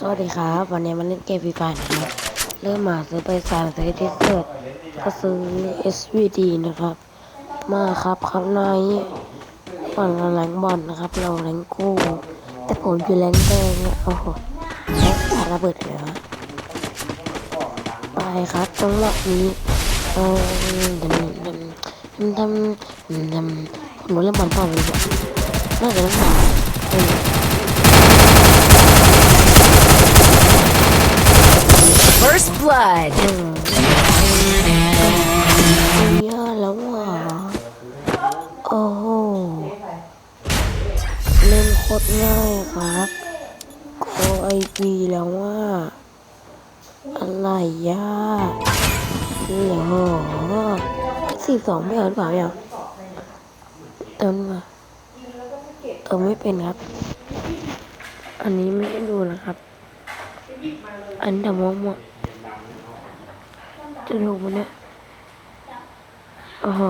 สวัสดีครับ วันนี้มาเล่นเกมฟรีไฟนะครับเริ่มมาซื้อไปสามซื้อที่เกิดก็ซื้อ SVD นะครับ มาครับครับในฝั่งเราแรงบอลนะครับ เราแรงกู้ แต่ผมอยู่แรงแดงโอ้โหแล้วปาระเบิดเลยวะไปครับจังหวะนี้เออดำดำดำดำดำผมรู้เรื่องบอลเปล่าเลยเนี่ยน่าจะต้องมาเออ blood. ยอะแล้วอะโอ้โหเล่นโคตรง่ายครับโคไอพีแล้วว่า อะไรยากเหรอสิบสองไม่เอาหรือเปล่าเนี่ยเติมมาเติมไม่เป็นครับ อันนี้ไม่ได้ดูนะครับ อันดำมมั่วๆ จะดูมันเนี่ยโอ้โห